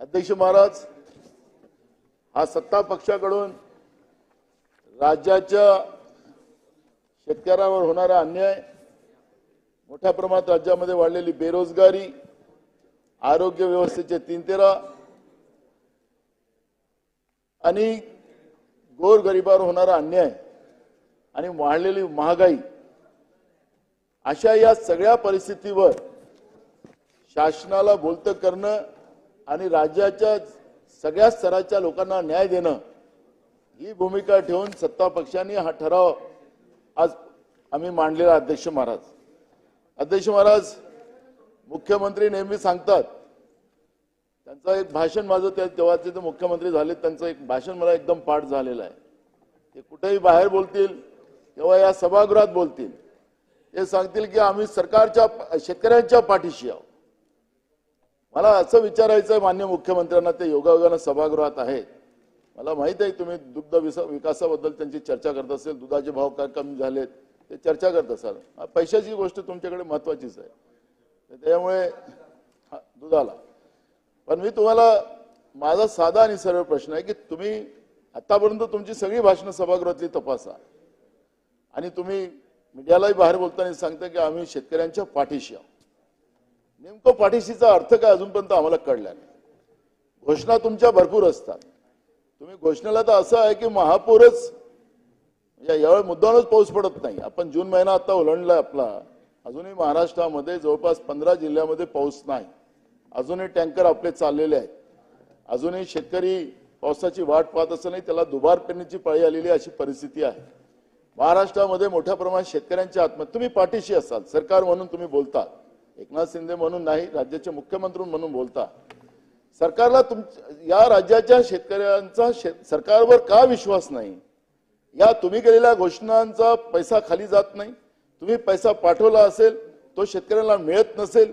अध्यक्ष महाराज हा सत्ता पक्षाकडून राज्याच्या शेतकऱ्यांवर होणारा अन्याय मोठ्या प्रमाणात राज्यामध्ये वाढलेली बेरोजगारी आरोग्य व्यवस्थेचे तीन तेरा आणि गोरगरिबावर होणारा अन्याय आणि वाढलेली महागाई अशा या सगळ्या परिस्थितीवर शासनाला बोलतं करणं आणि राज्याच्या सगळ्या स्तराच्या लोकांना न्याय देणं ही भूमिका ठेवून सत्ता पक्षांनी हा ठराव आज आम्ही मांडलेला अध्यक्ष महाराज. अध्यक्ष महाराज मुख्यमंत्री नेहमी सांगतात त्यांचं एक भाषण माझं त्या तेव्हाचे ते मुख्यमंत्री झाले त्यांचं एक भाषण मला एकदम पाठ झालेलं आहे. ते कुठेही बाहेर बोलतील तेव्हा या सभागृहात बोलतील. ते सांगतील की आम्ही सरकारच्या शेतकऱ्यांच्या पाठीशी आहोत. मला असं विचारायचं आहे मान्य मुख्यमंत्र्यांना ते योगायोगानं सभागृहात आहेत. मला माहीत आहे तुम्ही दुग्ध विस- विकासाबद्दल त्यांची चर्चा करत असेल दुधाचे भाव काय कमी झालेत ते चर्चा करत असाल. पैशाची गोष्ट तुमच्याकडे महत्वाचीच आहे. तर त्यामुळे दुधाला. पण मी तुम्हाला माझा साधा आणि सरळ प्रश्न आहे की तुम्ही आतापर्यंत तुमची सगळी भाषणं सभागृहातली तपासा. आणि तुम्ही मीडियालाही बाहेर बोलताना सांगता की आम्ही शेतकऱ्यांच्या पाठीशी आहोत. नेमकं पाठीशीचा अर्थ काय अजूनपर्यंत आम्हाला कळला नाही. घोषणा तुमच्या भरपूर असतात. तुम्ही घोषणेला तर असं आहे की महापूरच म्हणजे यावेळी मुद्दामच पाऊस पडत नाही. आपण जून महिना आता ओलांडलाय आपला. अजूनही महाराष्ट्रामध्ये जवळपास पंधरा जिल्ह्यामध्ये पाऊस नाही. अजूनही टँकर आपले चाललेले आहेत. अजूनही शेतकरी पावसाची वाट पाहत असताना त्याला दुबार पेरणीची पाळी आलेली अशी परिस्थिती आहे. महाराष्ट्रामध्ये मोठ्या प्रमाणात शेतकऱ्यांच्या आत्महत्या. तुम्ही पाठीशी असाल सरकार म्हणून तुम्ही बोलतात एकनाथ शिंदे म्हणून नाही राज्याचे मुख्यमंत्री म्हणून बोलता. सरकारला तुम या राज्याच्या शेतकऱ्यांचा शेत सरकारवर का विश्वास नाही? या तुम्ही केलेल्या घोषणांचा पैसा खाली जात नाही. तुम्ही पैसा पाठवला असेल तो शेतकऱ्यांना मिळत नसेल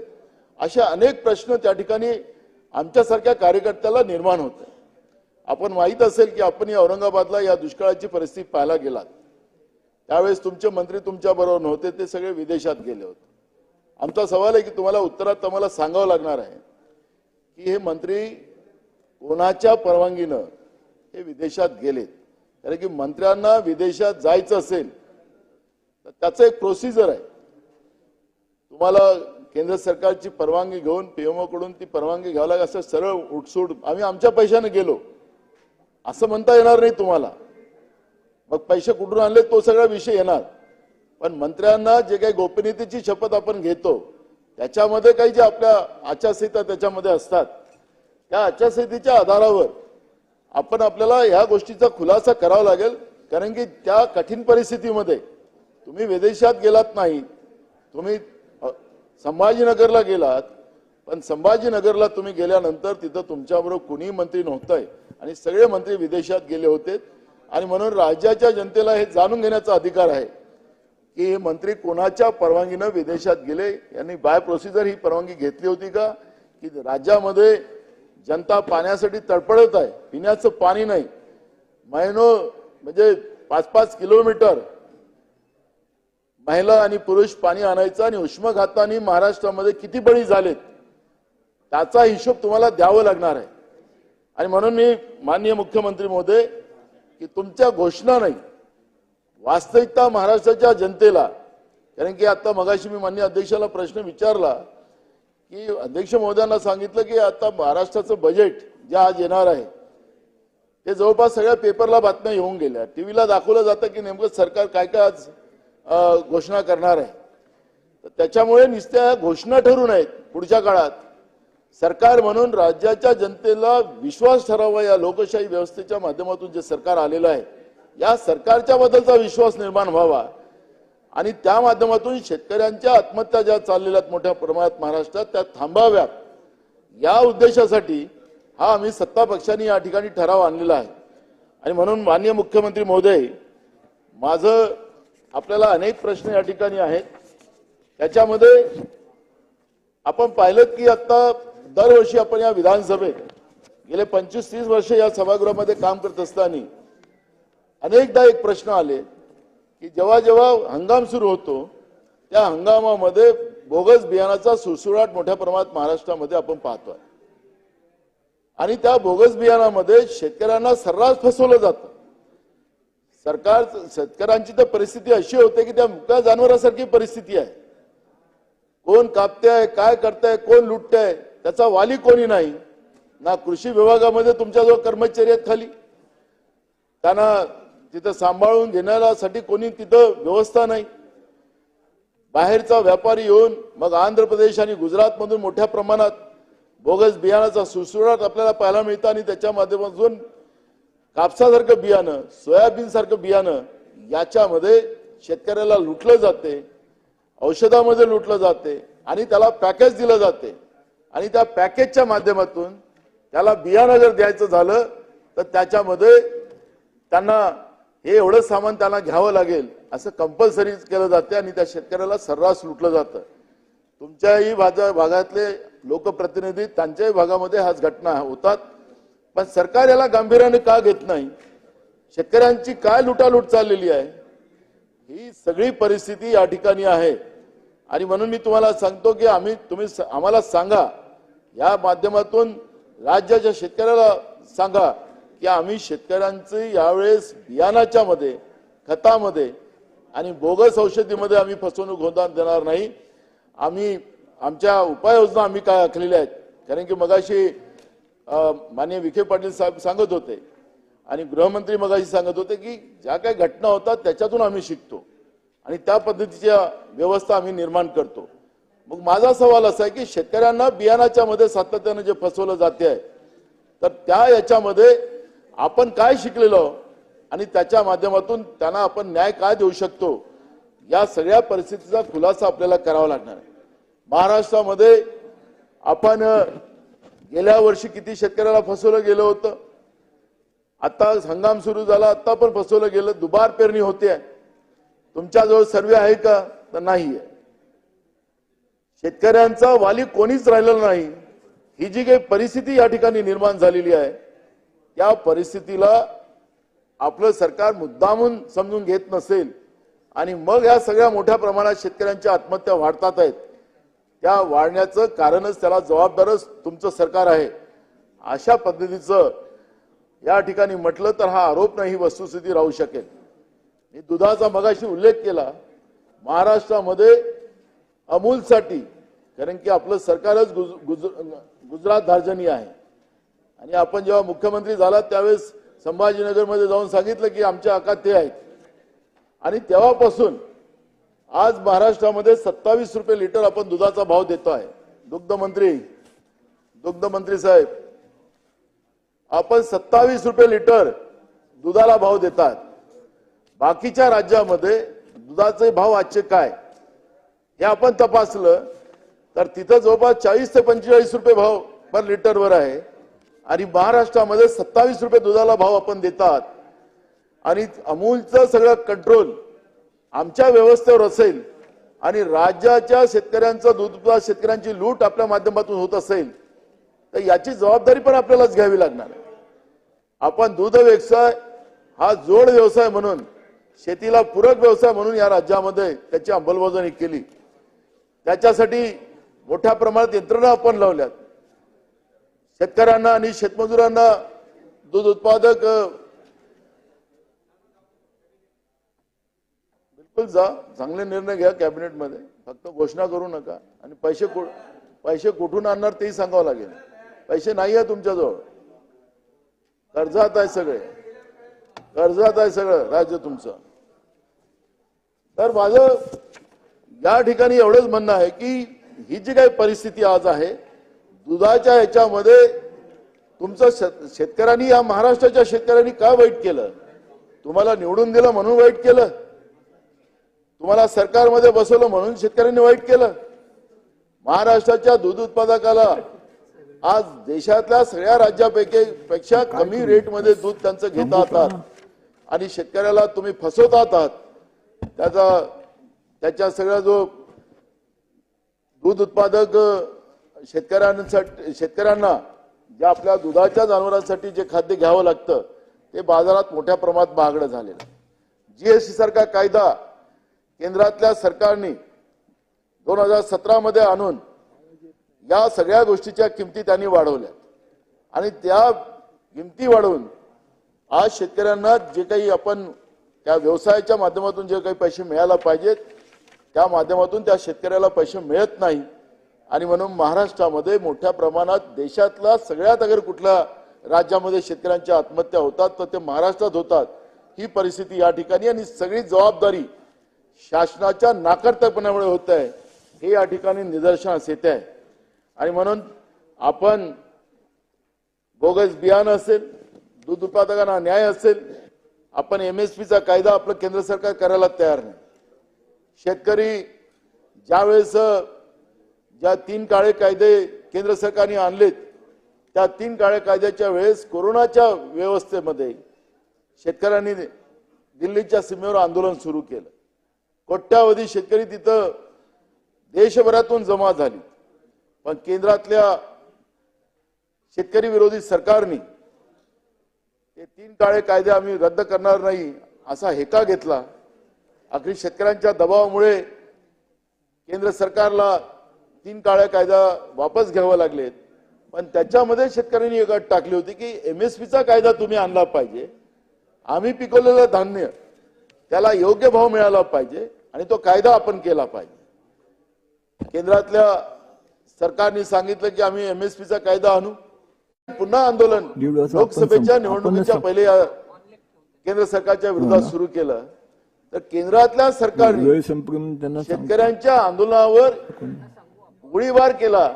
अशा अनेक प्रश्न त्या ठिकाणी आमच्यासारख्या कार्यकर्त्याला निर्माण होत आपण माहीत असेल की आपण या औरंगाबादला या दुष्काळाची परिस्थिती पाहायला गेलात. त्यावेळेस तुमचे मंत्री तुमच्या बरोबर नव्हते ते सगळे विदेशात गेले होते. आमचा सवाल आहे की तुम्हाला उत्तरात आम्हाला सांगावं लागणार आहे की हे मंत्री कोणाच्या परवानगीनं हे विदेशात गेलेत? कारण की मंत्र्यांना विदेशात जायचं असेल तर त्याचं एक प्रोसिजर आहे. तुम्हाला केंद्र सरकारची परवानगी घेऊन पीएमओ कडून ती परवानगी घ्यावं लागेल असं सरळ उठसूट आम्ही आमच्या पैशाने गेलो. असं म्हणता येणार नाही तुम्हाला. मग पैसे कुठून आणले तो सगळा विषय येणार. पण मंत्र्यांना जे काही गोपनीयतेची शपथ आपण घेतो त्याच्यामध्ये काही जे आपल्या आचारसंहिता त्याच्यामध्ये असतात त्या आचारसंहितेच्या आधारावर आपण आपल्याला ह्या गोष्टीचा खुलासा करावा लागेल. कारण की त्या कठीण परिस्थितीमध्ये तुम्ही विदेशात गेलात नाही तुम्ही संभाजीनगरला गेलात पण संभाजीनगरला तुम्ही गेल्यानंतर तिथं तुमच्याबरोबर कुणीही मंत्री नव्हतंय आणि सगळे मंत्री विदेशात गेले होते. आणि म्हणून राज्याच्या जनतेला हे जाणून घेण्याचा अधिकार आहे. की हे मंत्री कोणाच्या परवानगीनं विदेशात गेले? यांनी बाय प्रोसिजर ही परवानगी घेतली होती का? की राज्यामध्ये जनता पाण्यासाठी तडफडत आहे पिण्याचं पाणी नाही. महिनो म्हणजे पाच पाच किलोमीटर महिला आणि पुरुष पाणी आणायचं आणि उष्माघाताने महाराष्ट्रामध्ये किती बळी झालेत त्याचा हिशोब तुम्हाला द्यावं लागणार आहे. आणि म्हणून मी माननीय मुख्यमंत्री महोदय की तुमच्या घोषणा नाही वास्तविकता महाराष्ट्राच्या जनतेला कारण की आता मगाशी मी मान्य अध्यक्षाला प्रश्न विचारला की अध्यक्ष महोदयांना सांगितलं की आता महाराष्ट्राचं बजेट जे आज येणार आहे ते जवळपास सगळ्या पेपरला बातम्या येऊन गेल्या. टीव्हीला दाखवलं जातं की नेमकं सरकार काय काय आज घोषणा करणार आहे. तर त्याच्यामुळे नुसत्या घोषणा ठरू नयेत पुढच्या काळात. सरकार म्हणून राज्याच्या जनतेला विश्वास ठरावा या लोकशाही व्यवस्थेच्या माध्यमातून जे सरकार आलेलं आहे या सरकारच्या बद्दलचा विश्वास निर्माण व्हावा. आणि त्या माध्यमातून शेतकऱ्यांच्या आत्महत्या ज्या चाललेल्या आहेत मोठ्या प्रमाणात महाराष्ट्रात त्या थांबाव्यात. या उद्देशासाठी हा आम्ही सत्ता पक्षांनी या ठिकाणी ठराव आणलेला आहे. आणि म्हणून माननीय मुख्यमंत्री महोदय माझं आपल्याला अनेक प्रश्न या ठिकाणी आहेत. त्याच्यामध्ये आपण पाहिलं की आता दरवर्षी आपण या विधानसभेत गेले पंचवीस तीस वर्ष या सभागृहामध्ये काम करत असताना अनेकदा एक प्रश्न आले की जेव्हा जेव्हा हंगाम सुरू होतो त्या हंगामामध्ये बोगस बियाणाचा सुळसुळाट मोठ्या प्रमाणात महाराष्ट्रामध्ये आपण पाहतोय. आणि त्या बोगस बियाणामध्ये शेतकऱ्यांना सर्रास फसवलं जातं. सरकार शेतकऱ्यांची तर परिस्थिती अशी होते की त्या मुक्या जनावरासारखी परिस्थिती आहे. कोण कापते काय करताय कोण लुटतंय त्याचा वाली कोणी नाही. ना कृषी विभागामध्ये तुमच्याजवळ कर्मचारी आहेत खाली. त्यांना तिथं सांभाळून घेण्यासाठी कोणी तिथं व्यवस्था नाही. बाहेरचा व्यापारी येऊन मग आंध्र प्रदेश आणि गुजरात मधून मोठ्या प्रमाणात बोगस बियाणाचा सुसुराट आपल्याला पाहायला मिळतं आणि त्याच्या माध्यमातून कापसासारखं बियाणं सोयाबीन सारखं बियाणं याच्यामध्ये शेतकऱ्याला लुटलं जाते औषधामध्ये लुटलं जाते आणि त्याला पॅकेज दिलं जाते. आणि त्या पॅकेजच्या माध्यमातून त्याला बियाणं जर द्यायचं झालं तर त्याच्यामध्ये त्यांना हे एवढं सामान त्यांना घ्यावं लागेल असं कंपल्सरी केलं जाते आणि त्या शेतकऱ्याला सर्रास लुटलं जातं. तुमच्याही भाजा भागातले लोकप्रतिनिधी त्यांच्याही भागामध्ये ह्याच घटना होतात. पण सरकार याला गांभीर्याने का घेत नाही? शेतकऱ्यांची काय लुटालूट चाललेली आहे? ही सगळी परिस्थिती या ठिकाणी आहे. आणि म्हणून मी तुम्हाला सांगतो की आम्ही तुम्ही स- आम्हाला सांगा. या माध्यमातून राज्याच्या शेतकऱ्याला सांगा. की आम्ही शेतकऱ्यांचे यावेळेस बियाणाच्या मध्ये खतामध्ये आणि बोगस औषधीमध्ये आम्ही फसवणूक होता देणार नाही. आम्ही आमच्या उपाययोजना आम्ही काय आखलेल्या आहेत? कारण की मगाशी माननीय विखे पाटील साहेब सांगत होते आणि गृहमंत्री मगाशी सांगत होते की ज्या काही घटना होतात त्याच्यातून आम्ही शिकतो आणि त्या पद्धतीच्या व्यवस्था आम्ही निर्माण करतो. मग माझा सवाल असा आहे की शेतकऱ्यांना बियाणाच्या मध्ये सातत्यानं जे फसवलं जाते आहे तर त्या याच्यामध्ये आपण काय शिकलेलो आणि त्याच्या माध्यमातून त्यांना आपण न्याय काय देऊ शकतो या सगळ्या परिस्थितीचा खुलासा आपल्याला करावा लागणार आहे. महाराष्ट्रामध्ये आपण गेल्या वर्षी किती शेतकऱ्याला फसवलं गेलं होतं? आता हंगाम सुरू झाला आता पण फसवलं गेलं दुबार पेरणी होते. तुमच्याजवळ सर्वे आहे का? तर नाही आहे. शेतकऱ्यांचा वाली कोणीच राहिलेला नाही. ही जी काही परिस्थिती या ठिकाणी निर्माण झालेली आहे त्या परिस्थितीला आपलं सरकार मुद्दामून समजून घेत नसेल आणि मग या सगळ्या मोठ्या प्रमाणात शेतकऱ्यांच्या आत्महत्या वाढतात आहेत त्या वाढण्याचं कारणच त्याला जबाबदारच तुमचं सरकार आहे. अशा पद्धतीचं या ठिकाणी म्हटलं तर हा आरोप नाही वस्तुस्थिती राहू शकेल. मी दुधाचा मगाशी उल्लेख केला महाराष्ट्रामध्ये अमूलसाठी कारण की आपलं सरकारच गुज, गुज, गुजरात धार्जनी आहे. आणि आपण जेव्हा मुख्यमंत्री झाला त्यावेळेस संभाजीनगरमध्ये जाऊन सांगितलं की आमच्या हकात ते आहेत. आणि तेव्हापासून आज महाराष्ट्रामध्ये सत्तावीस रुपये लिटर आपण दुधाचा भाव देतो आहे. दुग्ध मंत्री दुग्ध मंत्री साहेब आपण सत्तावीस रुपये लिटर दुधाला भाव देतात. बाकीच्या राज्यामध्ये दुधाचे भाव आजचे काय? हे आपण तपासलं तर तिथं जवळपास चाळीस ते पंचेचाळीस रुपये भाव पर लिटरवर आहे. आणि महाराष्ट्रामध्ये सत्तावीस रुपये दुधाला भाव आपण देतात. आणि अमूलचं सगळं कंट्रोल आमच्या व्यवस्थेवर असेल आणि राज्याच्या शेतकऱ्यांचं दूध शेतकऱ्यांची लूट आपल्या माध्यमातून होत असेल तर याची जबाबदारी पण आपल्यालाच घ्यावी लागणार आहे. आपण दूध व्यवसाय हा जोड व्यवसाय म्हणून शेतीला पूरक व्यवसाय म्हणून या राज्यामध्ये त्याची अंमलबजावणी केली. त्याच्यासाठी मोठ्या प्रमाणात यंत्रणा आपण लावल्यात. शेतकऱ्यांना आणि शेतमजुरांना दूध उत्पादक बिलकुल जा चांगले निर्णय घ्या कॅबिनेटमध्ये. फक्त घोषणा करू नका आणि पैसे पैसे कुठून आणणार तेही सांगावं लागेल. पैसे नाही आहे तुमच्याजवळ. कर्जात आहे सगळे. कर्जात आहे सगळं राज्य तुमचं. तर माझं या ठिकाणी एवढंच म्हणणं आहे की ही जी काही परिस्थिती आज आहे दुधाच्या याच्यामध्ये तुमचं शेत- शेतकऱ्यांनी या महाराष्ट्राच्या शेतकऱ्यांनी का वाईट केलं? तुम्हाला निवडून दिलं म्हणून वाईट केलं? तुम्हाला सरकारमध्ये बसवलं म्हणून शेतकऱ्यांनी वाईट केलं? महाराष्ट्राच्या दूध उत्पादकाला आज देशातल्या सगळ्या राज्यापैकी पेक्षा कमी रेटमध्ये दूध त्यांचं घेता येतात आणि शेतकऱ्याला तुम्ही फसवतात आहात त्याचा त्याच्या सगळ्या जो दूध उत्पादक शेतकऱ्यांसाठी शेतकऱ्यांना ज्या आपल्या दुधाच्या जनावरांसाठी जे खाद्य घ्यावं लागतं ते बाजारात मोठ्या प्रमाणात महागडं झालेलं जीएसटी सारखा कायदा केंद्रातल्या सरकारने दोन हजार सतरामध्ये आणून या सगळ्या गोष्टीच्या किमती त्यांनी वाढवल्या आणि त्या किमती वाढवून आज शेतकऱ्यांना जे काही आपण त्या व्यवसायाच्या माध्यमातून जे काही पैसे मिळायला पाहिजेत त्या माध्यमातून त्या शेतकऱ्याला पैसे मिळत नाही. आणि म्हणून महाराष्ट्रामध्ये मोठ्या प्रमाणात देशातला सगळ्यात अगर कुठल्या राज्यामध्ये शेतकऱ्यांच्या आत्महत्या होतात तर ते महाराष्ट्रात होतात. ही परिस्थिती या ठिकाणी आणि सगळी जबाबदारी शासनाच्या नाकर्तपणामुळे होत आहे हे या ठिकाणी निदर्शनास येते आहे. आणि म्हणून आपण बोगस बियाणं असेल दूध उत्पादकांना न्याय असेल आपण एम एस पीचा कायदा आपलं केंद्र सरकार करायला तयार नाही. शेतकरी ज्यावेळेस ज्या तीन काळे कायदे केंद्र सरकारने आणलेत त्या तीन काळे कायद्याच्या वेळेस कोरोनाच्या व्यवस्थेमध्ये शेतकऱ्यांनी दिल्लीच्या सीमेवर आंदोलन सुरू केलं. कोट्यावधी शेतकरी तिथं देशभरातून जमा झाली. पण केंद्रातल्या शेतकरी विरोधी सरकारने ते तीन काळे कायदे आम्ही रद्द करणार नाही असा हेका घेतला. अखेरी शेतकऱ्यांच्या दबावामुळे केंद्र सरकारला तीन काळ्या कायदा वापस घ्यावा लागलेत. पण त्याच्यामध्ये शेतकऱ्यांनी एक अट टाकली होती की एमएसपीचा कायदा तुम्ही आणला पाहिजे. आम्ही पिकवलेलं धान्य त्याला योग्य भाव मिळाला पाहिजे आणि तो कायदा आपण केला पाहिजे. केंद्रातल्या सरकारने सांगितलं की आम्ही एमएसपीचा कायदा आणू. पुन्हा आंदोलन लोकसभेच्या निवडणुकीच्या पहिले केंद्र सरकारच्या विरोधात सुरू केलं. तर केंद्रातल्या सरकारने शेतकऱ्यांच्या आंदोलनावर गोळीबार केला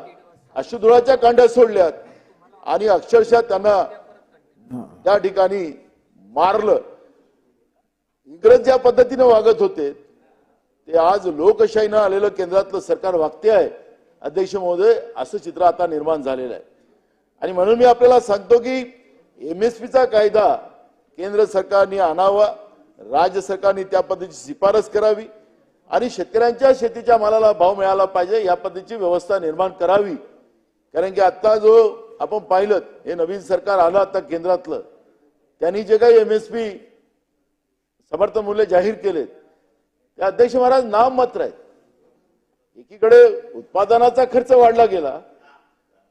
अश्रुधुळाच्या कांड्या सोडल्यात आणि अक्षरशः त्यांना त्या ठिकाणी मारलं. इंग्रज ज्या पद्धतीने वागत होते ते आज लोकशाहीनं आलेलं केंद्रातलं सरकार वागते आहे. अध्यक्ष महोदय असं चित्र आता निर्माण झालेलं आहे. आणि म्हणून मी आपल्याला सांगतो की एम एस पीचा कायदा केंद्र सरकारने आणावा राज्य सरकारने त्या पद्धतीची शिफारस करावी. आणि शेतकऱ्यांच्या शेतीच्या मालाला भाव मिळाला पाहिजे या पद्धतीची व्यवस्था निर्माण करावी. कारण की आता जो आपण पाहिलं हे नवीन सरकार आलं आता केंद्रातलं त्यांनी जे काही एम एस पी समर्थन मूल्य जाहीर केलेत ते अध्यक्ष महाराज नाम मात्र आहेत. एकीकडे उत्पादनाचा खर्च वाढला गेला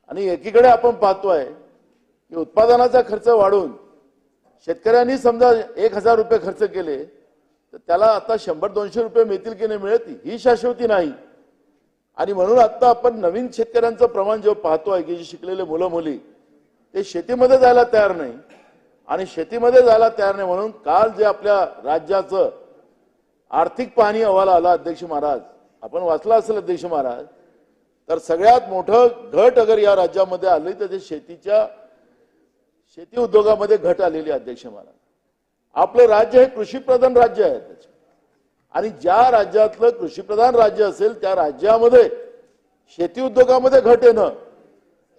आणि एकीकडे आपण पाहतोय की उत्पादनाचा खर्च वाढून शेतकऱ्यांनी समजा एक हजार रुपये खर्च केले तर त्याला आता शंभर दोनशे रुपये मिळतील की नाही मिळतील ही शाश्वती नाही. आणि म्हणून आता आपण नवीन शेतकऱ्यांचं प्रमाण जेव्हा पाहतोय की जे शिकलेले मुलं मुली ते शेतीमध्ये जायला तयार नाही. आणि शेतीमध्ये जायला तयार नाही म्हणून काल जे आपल्या राज्याचं आर्थिक पाहणी अहवाल आला अध्यक्ष महाराज आपण वाचला असेल अध्यक्ष महाराज तर सगळ्यात मोठं घट अगर या राज्यामध्ये आली तर ते शेतीच्या शेती उद्योगामध्ये घट आलेली अध्यक्ष महाराज. आपलं राज्य हे कृषीप्रधान राज्य आहे आणि ज्या राज्यातलं कृषीप्रधान राज्य असेल त्या राज्यामध्ये शेती उद्योगामध्ये घट येणं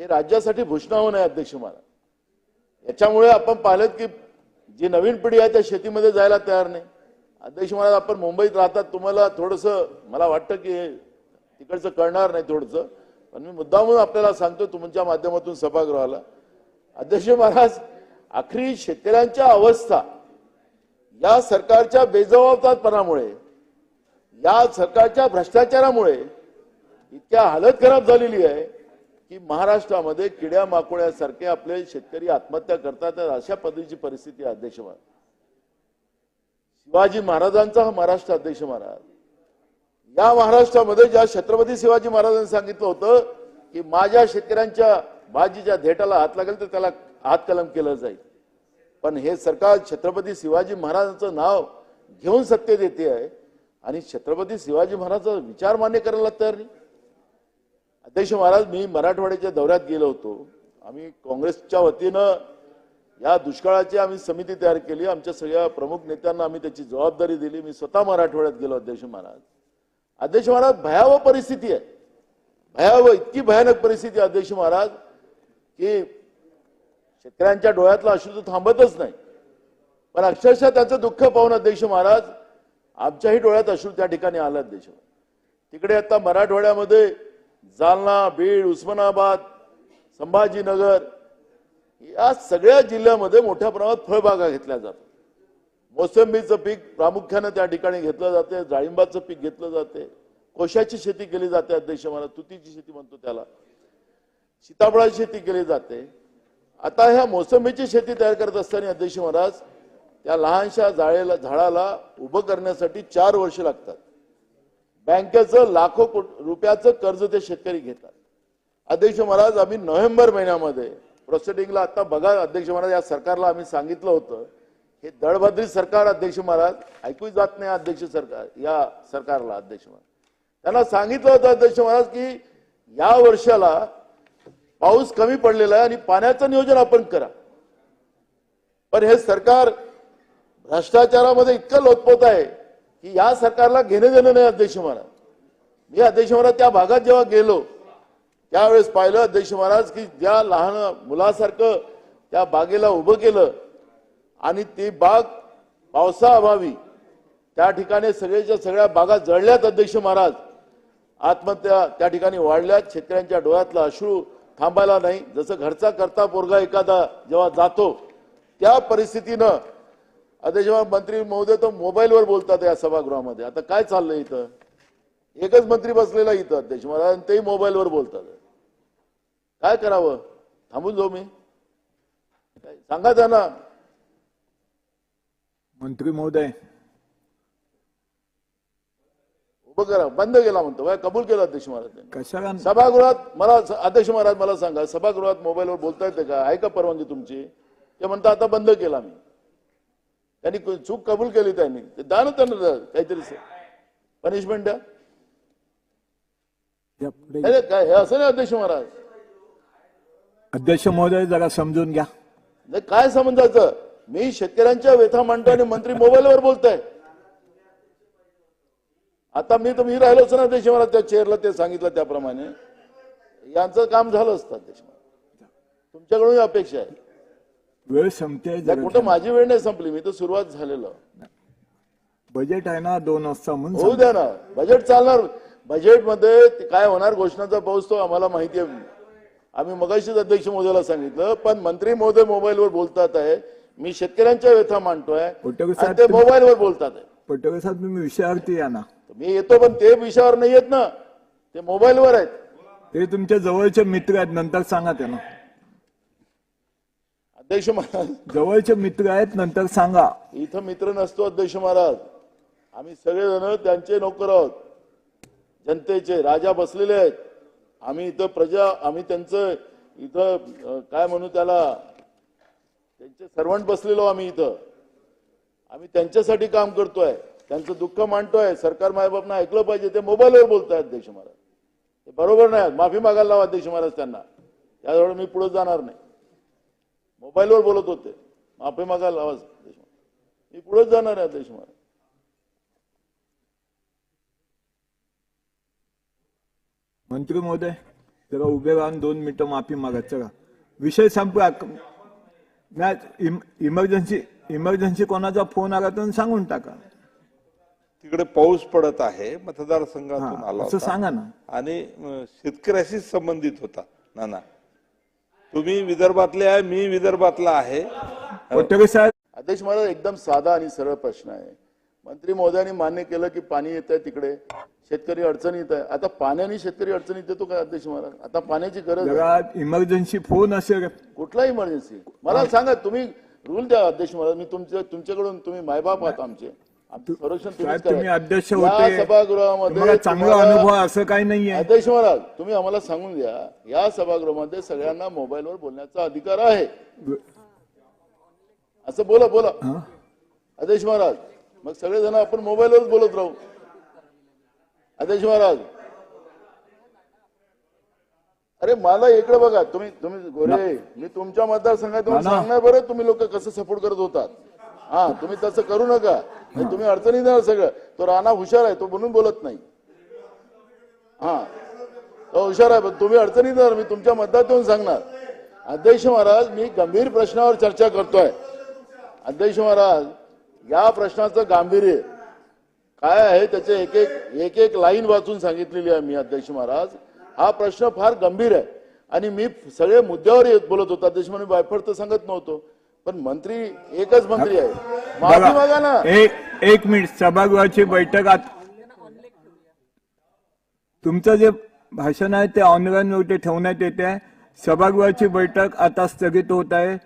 हे राज्यासाठी भूषणावं नाही अध्यक्ष महाराज. याच्यामुळे आपण पाहिलं की जी नवीन पिढी आहे त्या शेतीमध्ये जायला तयार नाही. अध्यक्ष महाराज आपण मुंबईत राहतात तुम्हाला थोडंसं मला वाटतं की तिकडचं कळणार नाही थोडंसं पण मी मुद्दामून आपल्याला सांगतो तुमच्या माध्यमातून सभागृहाला. अध्यक्ष महाराज आखरी शेतकऱ्यांच्या अवस्था या सरकारच्या बेजबाबदारपणामुळे या सरकारच्या भ्रष्टाचारामुळे इतक्या हालत खराब झालेली आहे की महाराष्ट्रामध्ये किड्या माकोड्यासारखे आपले शेतकरी आत्महत्या करतात अशा पद्धतीची परिस्थिती अध्यक्ष महाराज. शिवाजी महाराजांचा हा महाराष्ट्र अध्यक्ष महाराज. या महाराष्ट्रामध्ये ज्या छत्रपती शिवाजी महाराजांनी सांगितलं होतं की माझ्या शेतकऱ्यांच्या भाजीच्या धेटाला हात लागेल तर त्याला हात कलम केलं जाईल. पण हे सरकार छत्रपती शिवाजी महाराजांचं नाव घेऊन सत्य देते आहे. आणि छत्रपती शिवाजी महाराजांचा विचार मान्य करायला तयार नाही. अध्यक्ष महाराज मी मराठवाड्याच्या दौऱ्यात गेलो होतो. आम्ही काँग्रेसच्या वतीनं या दुष्काळाची आम्ही समिती तयार केली. आमच्या सगळ्या प्रमुख नेत्यांना आम्ही त्याची जबाबदारी दिली. मी स्वतः मराठवाड्यात गेलो अध्यक्ष महाराज. अध्यक्ष महाराज भयावह परिस्थिती आहे. भयावह इतकी भयानक परिस्थिती अध्यक्ष महाराज की शेतकऱ्यांच्या डोळ्यातला अश्रू तर थांबतच नाही. पण अक्षरशः त्याचं दुःख पाहून अध्यक्ष महाराज आमच्याही डोळ्यात अश्रू त्या ठिकाणी आला अध्यक्ष तिकडे आता मराठवाड्यामध्ये जालना बीड उस्मानाबाद संभाजीनगर या सगळ्या जिल्ह्यामध्ये मोठ्या प्रमाणात फळबागा घेतल्या जातात. मोसंबीचं पीक प्रामुख्यानं त्या ठिकाणी घेतलं जाते डाळिंबाचं पीक घेतलं जाते कोशाची शेती केली जाते अध्यक्ष महाराज तुतीची शेती म्हणतो त्याला. सीताफळाची शेती केली जाते. आता ह्या मोसंबीची शेती तयार करत असताना अध्यक्ष महाराज त्या लहानशा जाळेला झाडाला उभं करण्यासाठी चार वर्ष लागतात. बँकेचं लाखो रुपयाचं कर्ज ते शेतकरी घेतात. अध्यक्ष महाराज आम्ही नोव्हेंबर महिन्यामध्ये प्रोसिडिंगला आता बघा अध्यक्ष महाराज या सरकारला आम्ही सांगितलं होतं. हे दळभद्री सरकार अध्यक्ष महाराज ऐकू जात नाही अध्यक्ष सरकार या सरकारला अध्यक्ष महाराज. त्यांना सांगितलं होतं अध्यक्ष महाराज की या वर्षाला पाऊस कमी पडलेला आहे आणि पाण्याचं नियोजन आपण करा. पण हे सरकार भ्रष्टाचारामध्ये इतकं लोटपोत आहे की या सरकारला घेणं देणं नाही अध्यक्ष महाराज. मी अध्यक्ष महाराज त्या भागात जेव्हा गेलो त्यावेळेस पाहिलं अध्यक्ष महाराज की ज्या लहान मुलासारखं त्या बागेला उभं केलं आणि ती बाग पावसाअभावी त्या ठिकाणी सगळ्याच्या सगळ्या बागा जळल्यात अध्यक्ष महाराज. आत्महत्या त्या ठिकाणी वाढल्यात शेतकऱ्यांच्या डोळ्यातला अश्रू थांबायला नाही. जसं घरचा करता पोरगा एखादा जेव्हा जातो त्या परिस्थितीनं आता जेव्हा मंत्री महोदय तर मोबाईलवर बोलतात या सभागृहामध्ये. आता काय चाललंय इथं? एकच मंत्री बसलेला इथं अध्यक्ष मला आणि तेही मोबाईलवर बोलतात. काय करावं? थांबून जाऊ मी. सांगा त्यांना. मंत्री महोदय उभं करा बंद केला म्हणतो. कबूल केलं अध्यक्ष महाराज सभागृहात मला अध्यक्ष महाराज मला सांगा सभागृहात मोबाईलवर बोलता येते का? आहे का परवानगी तुमची? ते म्हणता आता बंद केला मी. त्यांनी चूक कबूल केली त्यांनी. ते द्या ना त्यांना काहीतरी पनिशमेंट द्या. काय हे असं नाही अध्यक्ष महाराज. अध्यक्ष महोदय जरा समजून घ्या. नाही काय समजायचं? मी शेतकऱ्यांच्या व्यथा मांडतो आणि मंत्री मोबाईलवर बोलताय आता मी तर मी राहिलोच ना महाराज त्या चेअरला ते सांगितलं त्याप्रमाणे. यांचं काम झालं असतं महाराज तुमच्याकडून अपेक्षा आहे. वेळ संपते कुठं माझी वेळ नाही संपली मी तर सुरुवात झालेलं. बजेट आहे ना दोन वाजता म्हणून होऊ द्या ना. बजेट चालणार. बजेटमध्ये ते काय होणार घोषणाचा पाऊस तो आम्हाला माहिती आहे. आम्ही मगाशीच अध्यक्ष महोदयाला सांगितलं पण मंत्री महोदय मोबाईलवर बोलतात आहे. मी शेतकऱ्यांच्या व्यथा मांडतोय ते मोबाईलवर बोलतात आहे. पटोळे साहेब तुम्ही विषयावरती या ना. मी येतो पण ते विषयावर नाही येत ना. ते मोबाईलवर आहेत. ते तुमच्या जवळचे मित्र आहेत नंतर सांगा त्यांना. अध्यक्ष महाराज. जवळचे मित्र आहेत नंतर सांगा. इथं मित्र नसतो अध्यक्ष महाराज. आम्ही सगळेजण त्यांचे नोकर आहोत. जनतेचे राजा बसलेले आहेत. आम्ही इथं प्रजा आम्ही त्यांचं इथं अं, काय म्हणू त्याला? त्यांचे सर्वंट बसलेलो आम्ही इथं. आम्ही त्यांच्यासाठी काम करतोय त्यांचं दुःख मांडतोय. सरकार मायबापना ऐकलं पाहिजे ते मोबाईलवर बोलताय अध्यक्ष महाराज. ते बरोबर नाही माफी मागायला लावा अध्यक्ष महाराज त्यांना. त्याजवळ मी पुढे जाणार नाही. मोबाईलवर बोलत होते. माफी मागायला लावा अध्यक्ष महाराज. मी पुढे जाणार आहे अध्यक्ष महाराज. मंत्री महोदय जरा उभे राहून दोन मिनिटं माफी मागा चला. विषय संपला. मॅच इमर्जन्सी इमर्जन्सी कोणाचा फोन आला तर सांगून टाका. तिकडे पाऊस पडत आहे मतदारसंघातून हा, आला असं सांगा ना. आणि शेतकऱ्याशी संबंधित होता नाना. तुम्ही विदर्भातले आहे मी विदर्भातला आहे. अध्यक्ष महाराज एकदम साधा आणि सरळ प्रश्न आहे. मंत्री महोदयांनी मान्य केलं की पाणी येत आहे तिकडे. शेतकरी अडचणीत आहे. आता पाण्याने शेतकरी अडचणीत येतो का अध्यक्ष महाराज आता पाण्याची गरज इमर्जन्सी फोन असेल. कुठला इमर्जन्सी मला सांगा तुम्ही रूल द्या अध्यक्ष महाराज. मी तुमच्या तुमच्याकडून तुम्ही मायबाप आहात आमचे. आमचं संरक्षण तुम्हीच तुम्ही करा. अध्यक्ष या होते. सभागृहामध्ये तुम्हाला चांगला तुम्हाला- अनुभव असं काही नाहीये. अध्यक्ष महाराज तुम्ही आम्हाला सांगून द्या. या सभागृहामध्ये सगळ्यांना मोबाईलवर बोलण्याचा अधिकार आहे. असं बोला बोला. हा? अध्यक्ष महाराज मग सगळेजण आपण मोबाईलवरच बोलत राहू. अध्यक्ष महाराज अरे मला इकडे बघा तुम्ही तुम्ही गोरे मी तुमच्या मतदारसंघात. सांगणार बरं तुम्ही लोक कसं सपोर्ट करत होतात. हा तुम्ही तसं करू नका. तुम्ही अडचणी देणार सगळं. तो राणा हुशार आहे तो म्हणून बोलत नाही. हा. तो हुशार आहे पण तुम्ही अडचणी देणार मी तुमच्या मतदार येऊन सांगणार. अध्यक्ष महाराज मी गंभीर प्रश्नावर चर्चा करतोय. अध्यक्ष महाराज या प्रश्नाचं गांभीर्य. काय आहे त्याचे एक एक एक एक लाईन वाचून सांगितलेली आहे मी अध्यक्ष महाराज. हा प्रश्न फार गंभीर आहे. आणि मी सगळे मुद्द्यावर येत बोलत होतो. म्हणून वायफळ तर सांगत नव्हतो. पण मंत्री एकच मंत्री आहे. माफी मागा ना. बघा, एक एक मिनिट. सभागृहाची बैठक आत तुमचं जे भाषण आहे ते ऑनलाईन वरती ठेवण्यात येते. सभागृहाची बैठक आता स्थगित होत आहे.